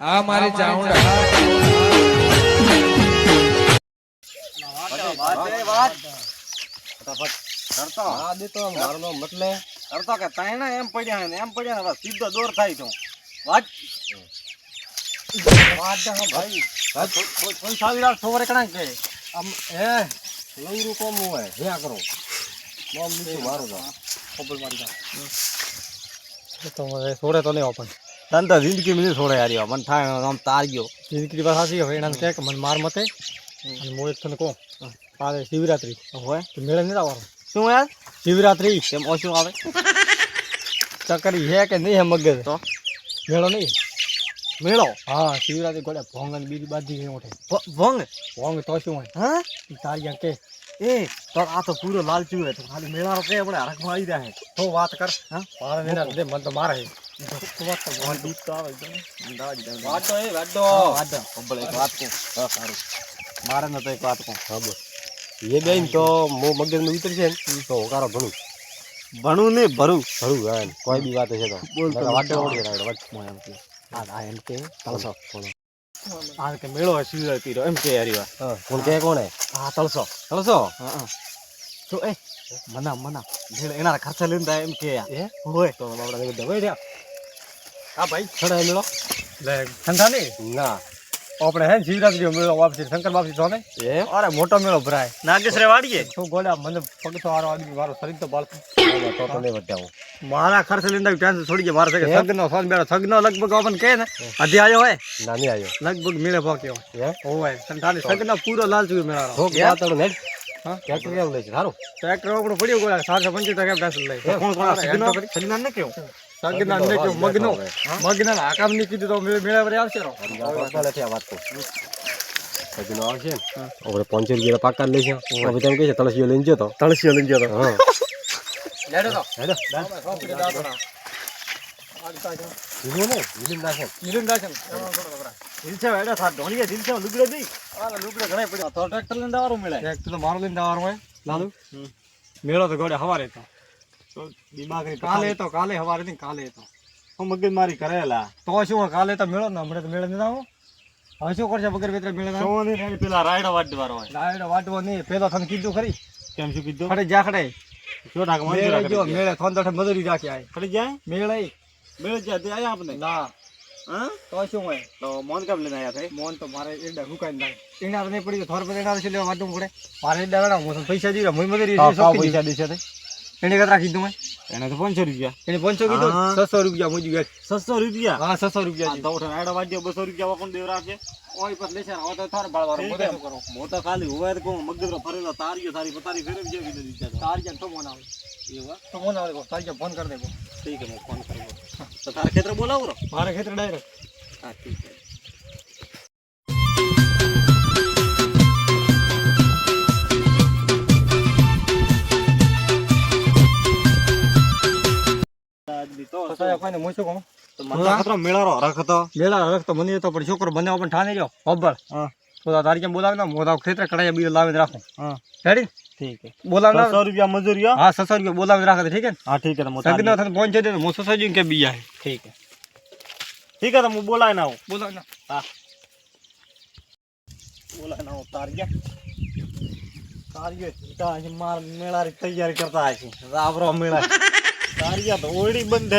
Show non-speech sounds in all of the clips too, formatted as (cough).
આ મારી ચાઉંડા હા મતલે. કરતો કે તાયણે એમ પડ્યા ને એમ પડ્યા ને સીધો દોર થાય તો. વાત? વાત ભાઈ. કોઈ સાવી રાખ સોવરે કણા કે આમ એ લંગરું કોમ હોય કરો મારું ખબર મારી તો છોડે તો નહીં પણ તન તો જિંદગી મિલી છોડે યાર મને થાય આમ તાર ગયો જિંદગી વાત સાચી હવે એના કહે કે મને માર મતે. અને હું એક તને કહું. કાલે શિવરાત્રી. હોય. તો મેળે નહીં આવવાનું. શું યાર? શિવરાત્રી. કેમ ઓછું આવે? ચકરી હે કે નહીં હે મગજ? તો? મેળો નહીં. મેળો? હા શિવરાત્રી ગોળે ભોંગ અને બીજી બાજી નહીં ઉઠે ભંગ? ભોંગ તો શું હોય? હા? તારિયા કે એ તો આ તો પૂરો લાલચું હે તો ખાલી મેળાનો કે આપણે હરખમાં આવી જાય. તો વાત કર. હા? મારે નહીં ના દે મને તો મારે. હે. હા, મારે નતો એક વાત કહું હા એ ને તો મો મગજનું ઉતરશે ને તો હોકારો ભણું ભણું ને ભરું ભરું હા કોઈ બી વાત છે હું એમ કે આ એમ કે તળસો આ કે મેળો હે શિવરાત્રી રો એમ કે વાત હા કોણ કોણ હે આ તળસો તળસો હા હા તો એ મના મના એના ખર્ચા લઈને એમ કે એ હોય તો ને દવાઈ રહ્યા હા ભાઈ. છડા મેળો. લે. ઠંડા નહીં ના આપણે હે શિવરાત્રી મેળો વાપસી. શંકર બાપસી તો ને? એ અરે મોટો મેળો ભરાય. નાગેશ રે વાડીએ? શું ગોળા મને પગ તો હારો આદમી મારો શરીર તો બાળતું તો તો નહીં વટાવું મારા ખર્ચ લઈને ટેન્શન છોડી ગયા મારા સગે સગનો સોન મેળો સગનો લગભગ આપણને કહે ને અધી આવ્યો હોય? ના નહીં આવ્યો લગભગ મેળે પહોંચ્યો એ હોય સંતાલી સગનો પૂરો લાલ ચૂક્યો મેળાનો. થોક વાતડો નેટ. ટ્રેક્ટર કેમ લે છે? સારું. ટ્રેક્ટર આપણું પડ્યું ગોળા સાતસો પંચોતેર કેમ ટેન્શન લઈ એ કોણ હેડ સગના? ને કેવું. સગના ને કેવું મગનો. મગના આકામની કીધું તો મેળે પર આવશે રો વાત તો. સગીનો આવશે આપણે પાંચસો રૂપિયા પાકા લઈ છે હવે તેમ કહે છે તળસીઓ લઈને જતો તળસીઓ લઈને જતો હા. લેડો તો. હેડો લીધું ને લીધું નાખે. દાશે દિલસે વેડા થા ઢોળીએ દિલસે લુગડે દઈ આ લુગડે ઘણા પડ્યા. તો ટ્રેક્ટર લઈને દાવાનું મળે. એક તો મારો લઈને જવાનું હોય. લાલુ? મેળો તો ગોડે હવારે તો. તો દિમાગ કાલે તો કાલે હવારે નહીં કાલે તો. મગજ મારી કરેલા. તો શું કાલે તો મેળો ને હમણાં તો મેળે નહીં આવો હવે શું કરશે વગર વેતરે મેળે ના? સોની રેડી પેલા રાયડો વાટવાનો હોય. રાયડો વાટવો નહીં પેલો તને કીધું ખરી? કેમ શું કીધું? ખડે જા ખડે. જો ઢાક મેળે જો મેળે થોન તો મજૂરી રાખી આય. ખડી જાય? મેળે મેળ જાય તે આયા આપને? ના. હા? તો શું હોય? તો મોન કેમ લઈને આયા થઈ મોન તો મારે એડા હુકાઈ ના એના તો નહીં પડી તો થોર પર એના છે લેવા વાટવું પડે? મારે એડા હું પૈસા દીધા મુઈ મજૂરી પૈસા દેશે એને કતરા કીધું મેં? એને તો પાંચસો રૂપિયા. એને પાંચસો કીધું. છસો રૂપિયા મુજી ગયા. છસો રૂપિયા? હા છસો રૂપિયા આ તો ઉઠે રાયડો વાડ્યો બસો રૂપિયા કોણ દેવ રાખે ઓય પર લેશે હવે તો થાર બાળવાનો. શું કરો? તો ખાલી હોય તો કોણ? મગજરો ફરેલો તારીઓ તારી પતારી ફેરવી જેવી કીધું દીધા તારી જ્યાં તો મોન આવે એવું તો મોન આવે તારી ફોન કરી દેવો ઠીક હે હું ફોન કરું તો તારા ખેતર બોલાવું મારા ખેતર ડાયરેક્ટ હા ઠીક હે સાહેબ કોઈને મૂછું કહું તો મને ખતરો મેળારો હરખ હતો મેળા રખ તો મને તો પણ છોકરો બનાવ પણ ઠાને રહ્યો. ખબર? હા. તો તારી કેમ બોલાવે ને મોટા ખેતર કડાયા બીજ લાવીને રાખો. હા. રેડી? ઠીક હે બોલાવે છસો રૂપિયા મજૂરીઓ હા? સસો રૂપિયા બોલાવીને રાખે ઠીક હે હા ઠીક હે હું સગનો થઈને પહોંચે દે હું સસો કે બીજા હે ઠીક હે ઠીક હે હું બોલાય ના આવું બોલાવે ને હા. બોલાય ના આવું તાર ગયા તારીઓ સીધા માર મેળાની તૈયારી કરતા હશે રાબરો મેળા. તારિયા તો ઓરડી બંધ.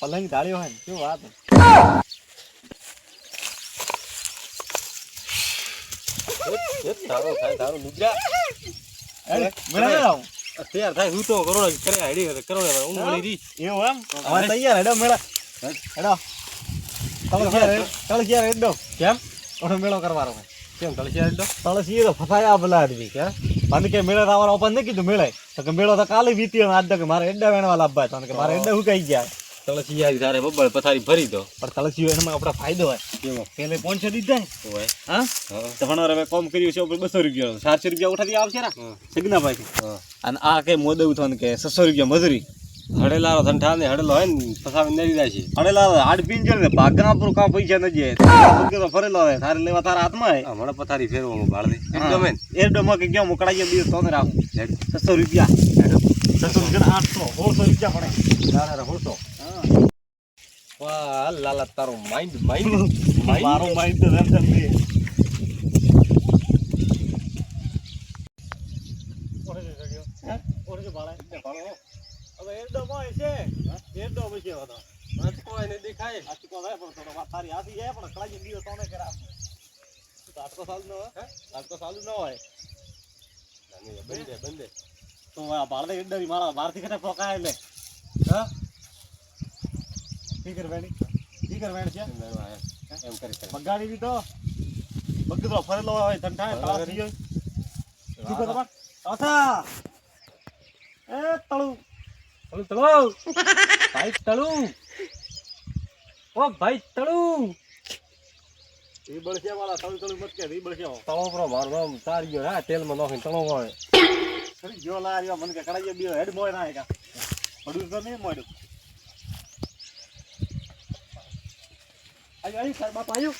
પલંગ ઢાળ્યો હોય ને શું વાત તારો થાય તારો નુજરા મેળા તૈયાર થાય હું તો કરોડો કરે હાડી કરોડો વળી રી એવું એમ? હવે તૈયાર હેડો મેળા. હેડો. તળસિયા રે- તળસિયા રેડો કેમ? ઓનો મેળો કરવાનો હોય. ભલા આદમી કે મને કે મેળા આવવાનો ઓપન નહીં કીધું મેળાય તો કે મેળો તો કાલે વીતી આજ તો કે મારે એડા વેણવા લાવવા તો કે મારે એડા હુકાઈ ગયા? તળસિયા તારે બબ્બળ પથારી ભરી દો. પણ તળસિયો એમાં આપણે ફાયદો હોય. કેવો? પેલે પાંચસો દીધા હોય હા? હા. તો ભણો હવે કોમ કર્યું છે ઉપર બસો રૂપિયા સાતસો રૂપિયા ઉઠાતી આવશે ને. સગના ભાઈ અને આ કે મોદવ થો કે છસો રૂપિયા મજૂરી? હડેલારો ધંઠા ને હડેલો હોય ને પસાવી નરી જાય છે. અડેલા હાડ પીંજર ને ભાગા પર કાં પૈસા ન જાય. તો ફરેલો હોય તારે લેવા તારા હાથમાં હે હમણાં પથારી ફેરવો ભાળ દે એમ ગમે ને? એરડોમાં કે ક્યાં મોકળાઈ દિવસ તો ને રાખું. છસો રૂપિયા. છસો રૂપિયા આઠસો સોળસો રૂપિયા પડે. તારે હોતો વાહ લાલા તારો માઇન્ડ માઇન્ડ (laughs) મારો માઇન્ડ તો રેમ રેમ ઓરે જો ભાળે. ભાળો. હવે એરડો મોય છે. એરડો પછી હવે તો. કોઈને દેખાય આચકો થાય પણ થોડો વાત તારી હાથી જાય પણ કળાઈ દીધો તો ને કરા. આટકો સાલ નો હે? આટકો સાલું ન હોય. બંદે બંદે તો આ ભાળે એરડાની મારા બહારથી કને. હા? ઠીક છે વેણી. ઠીક છે વેણ છે. એમ કરી બગાડી દીધો બગડો ફરેલો હોય થઈ ગયો કરો બાપ એ તળુ તળુ તળુ ભાઈ તળું ઓ ભાઈ તળું ઈ બળશિયા વાળા તળુ તળુ મત કે ઈ બળશિયા તળો પર મારું તારી ગયો હા તેલમાં નાખીને તળો આવે ખરી જો લાર્યો મને કે કડાઈ બીઓ હેડ મોય ના કા પડ્યું તો નહીં મોડ્યું આયો આયો સાહેબ બાપ આયો.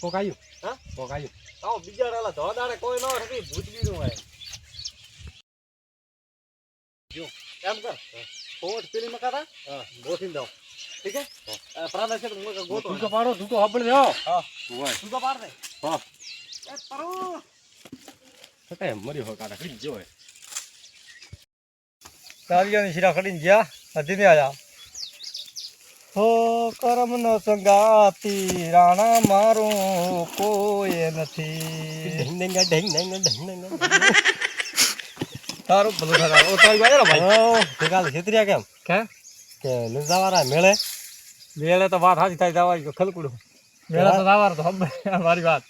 કોક આવ્યું હા? કોક આવો બીજા ડાલા ધોદાડે કોઈ ન હતી ભૂત બીનું હોય. જો. એમ કર પોટ પેલી મકાતા હા ગોઠીને દો ઠીક હે? પ્રાણ છે તો હું ગોતો ધૂકો પાડો ધૂકો હબળ દેવો હા. તું તો પાડ દે. હા. એ તરુ. છતાંય મર્યો હોય કાઢા કરી જોય તાલિયાની શીરા ખડીને ગયા અધીને આયા. હો કરમ નો સંગાતી રાણા મારો કોઈ નથી. ઢંગ ઢંગ ઢંગ ઢંગ. તારું ભલું થાય. ઓ તારી બાજુ ભાઈ. કાલે છેતર્યા કેમ? કે? કે નજાવાળા મેળે. મેળે તો વાત હાજી થાય જવા ખલકુડો. મેળે તો જવા તો હમ મારી વાત.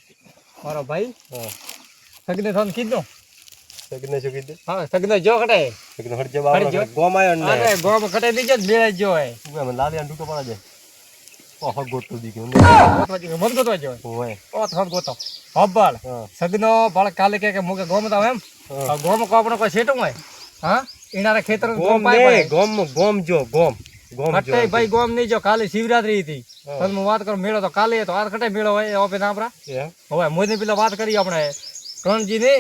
મારો ભાઈ સગને થન કીધું? સગને શું કીધું? હા સગને જો કટે સગને હડજે બાવા બાવળો ગોમ ને. અરે ગોમ કટે દીજો મેળે જો હે લાલિયા ડુકો પડા છે. ઓહો ગોતું દી ગયું. ગોતવા જો મત ગોતવા જો હોય ઓ થોન ગોતો. હબ્બળ સગનો બાળ કાલે કે કે મુકે ગોમ તાવ એમ. ગોમ કો આપણો કોઈ સેટું હોય? હા? એના ખેતર ગોમ ને ગોમ ગોમ જો ગોમ ગોમ જો. ભાઈ ગોમ નહીં જો કાલે શિવરાત્રી હતી. તમે વાત કરો મેળો તો કાલે તો આ કટે મેળો હોય ઓપે નાપરા હવે મોદી પેલા વાત કરી આપણે. રણજી ને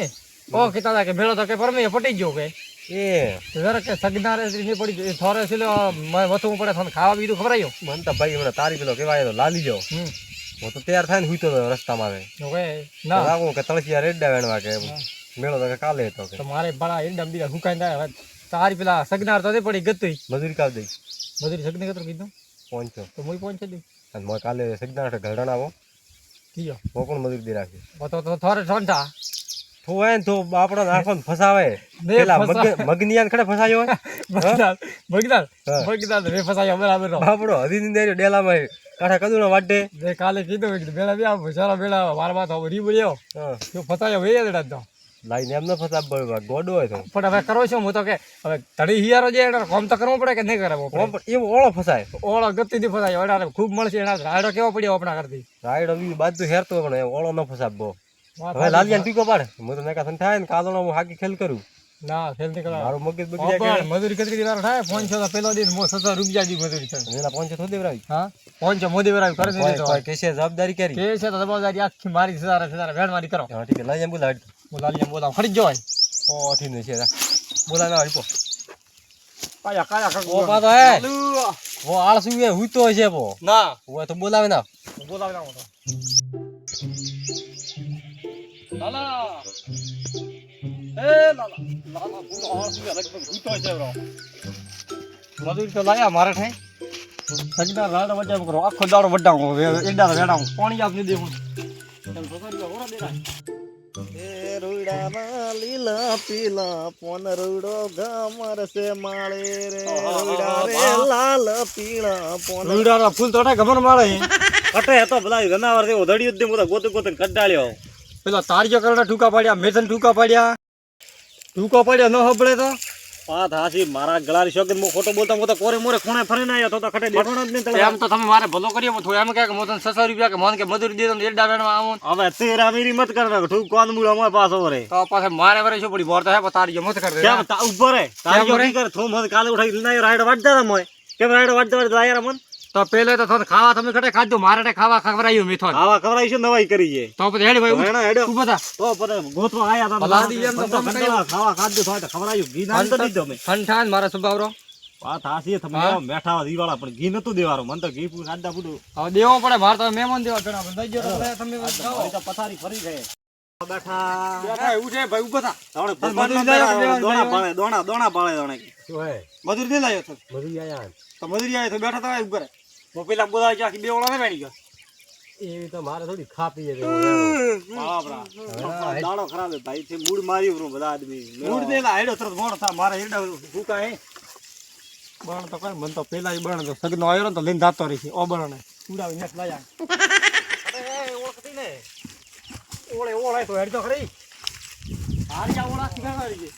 ઓ કીધા કે મેળો તો કે પરમે પટી ગયો કે. એ. કે સગનારે નહીં પડી ગયો. થોરે સિલે વથવું પડે થોને ખાવા બીજું ખવડાયું. મન તો ભાઈ હમણાં તારી પેલો કેવાય તો લાલી જો હમ. હું તો તૈયાર થાય ને હુઈતો રસ્તામાં આવે ના. લાગુ કે તળસિયા રેડા વેણવા કે મેળો તો કે કાલે હતો કે. મારે બડા એંડા બીજા હુકાઈ જાય તારી પેલા સગનાર તો પડી ગતું મજૂરી કાલ દઈ. મજૂરી સગને કતરું કીધું? પહોંચો તો મુઈ પહોંચી દી અને મોય કાલે સગનાર ઘરડાણ આવો કીયો. હું પણ મજૂરી દઈ રાખી તો થોડે થોરે ઠંડા ને તો આપણો નાખો ને ફસાવે. પેલા મગનિયાન ખડે ફસાયો હોય? હા. બગદાદ રે ફસાયો બરાબર આપણો હદી ની ડેલામાં કાઠા કદુનો વાડે જે કાલે કીધું કે બેલા બે સારા બેડા મારા માથે હવે રી બોલ્યો હા. તો ફસાયો વે દેડા તો. લાઈને એમ ન ફસાવ બળવા ગોડો હોય તો. પણ હવે કરો છો હું તો કે હવે ધડી હિયારો જે એનો કોમ તો કરવું પડે કે નહીં કરવું પડે? એવો ઓળો ફસાય. ઓળો ગતિ થી ફસાયો એના ખૂબ મળશે એના. રાયડો કેવો પડ્યો આપણા કરતી રાયડો બી બાજુ હેરતો પણ એ ઓળો ન ફસાવ બો વાત હવે લાલિયાન પીકો પાડે હું તો નકા થન થાય ને કાદોનો હું હાકી ખેલ કરું. ના ફેલ નીકળવા મારો મગજ બગડી જાય મજૂરી કતરી વાર થાય પાંચસો તો પેલો દિન મો સત્તર રૂપિયા દી મજૂરી થાય. એલા એના પહોંચે થોડી વરાવી હા? પાંચસો મોદી વરાવી કરે કોઈ તો કેસે જવાબદારી કરી. કે છે તો જવાબદારી આખી મારી સદારે સદારે વેણ મારી કરો. હા ઠીક છે લાલિયાન બોલાવી હું લાલી બોલાવ. ખરી જ જોય ઓ અઠી ને છે બોલા ના હરીપો કાયા કાયા ઓ પાતો હે. ઓ આળસુ એ હુતો છે પો. ના. ઓ તો બોલાવે ના. બોલાવે ના તો. લાલા એ લાલા લાલા બોલો આ શું લગભગ ભૂતો છે બ્રો મજૂરી તો લાયા મારે ઠાઈ સજના રાડ વજા કરો. આખો દાડો વડાઉં એડા વેડાઉં પાણી આપ નહીં દેવું ચાલ પકડી ઓરા દેરા એ રૂડાના લીલા પીલા પોન રૂડો ગામર સે માળે રે. રૂડા રે લાલ પીળા પોન રૂડાના ફૂલ તોડે ગમન માળે. કટે હતો ભલા ગનાવર છે ઓધડી ઉદ્દે મોટા ગોતું ગોતું કડાળ્યો. પેલા તારીઓ કરડા ટૂંકા પાડ્યા મેથન ટૂંકા પાડ્યા. ટૂંકો પાડ્યા ન હબળે તો? પાત હાસી મારા ગળાની શોખીન હું ખોટો બોલતા બોલતા કોરે મોરે ખૂણે ફરીને આવ્યો તો તો ખટે દેખાણો જ નહીં એમ તો તમે મારે ભલો કર્યો થોડું એમ કે મોતન છસો રૂપિયા કે મોન કે મજૂરી દીધો ને એડા વેણવા આવું. હવે તેરા મીરી મત કર નાખ ઠૂક કોન મૂળ અમાર પાસો રે તો પાછે મારે વરે શું પડી બોર તો હે તારીજો મત કર દે. કેમ તા ઊભો રે? કર થો મત કાલે ઉઠાઈ લઈને રાઈડ વાડતા તા મોય. કેમ રાઈડ વાડતા વાડતા આયા મન. તો પેલે તો થોડું ખાવા તમે કટે ખાધું મારે ખાવા ખવરાયું મીઠો આવા ખવરાયું નવાઈ કરી છે? તો પછી હેડ ભાઈ હેડ હેડો. તું બધા. તો પર ગોતવા આયા તા ભલા દી એમ તો તમે ખાવા ખાધું થોડું તો ખવરાયું ઘી ના તો દીધો મે. ઠંઠાન મારા સ્વભાવ રો. વાત હાસી તમે બેઠા હોય પણ ઘી નતું દેવાનો. મને તો ઘી આડા બુડું હવે દેવો પડે મારે તો મહેમાન દેવા ઘણા બધા દઈ ગયો તો તમે ખાઓ. તો પથારી ફરી ગઈ. બેઠા. બેઠા એવું છે ભાઈ ઊભા થા. પણ દોણા પાળે દોણા દોણા પાળે દોણા. મજૂર નહીં લાવ્યો તો? મજૂરી આયા. તો મજૂરી આયા તો બેઠા તો ઉપર હું પેલા બોલાવી આખી બે ઓળા ને બેઠી ગયો એવી તો મારે થોડી ખાપી છે બાપરા દાડો ખરાબ છે ભાઈ છે મૂડ મારી બરો બધા આદમી. મૂડ દે ના હેડો તરત મોડ થા મારે હેડો ભૂકા હે બણ તો કઈ મન તો પેલા ઈ બણ તો સગનો આવ્યો ને તો લઈને જાતો રહી છે ઓ બણ ઉડાવી નેસ લાયા અરે ઓળખતી ને. ઓળે ઓળે તો હેડ તો ખરી. હારી આ ઓળા શીખાડી છે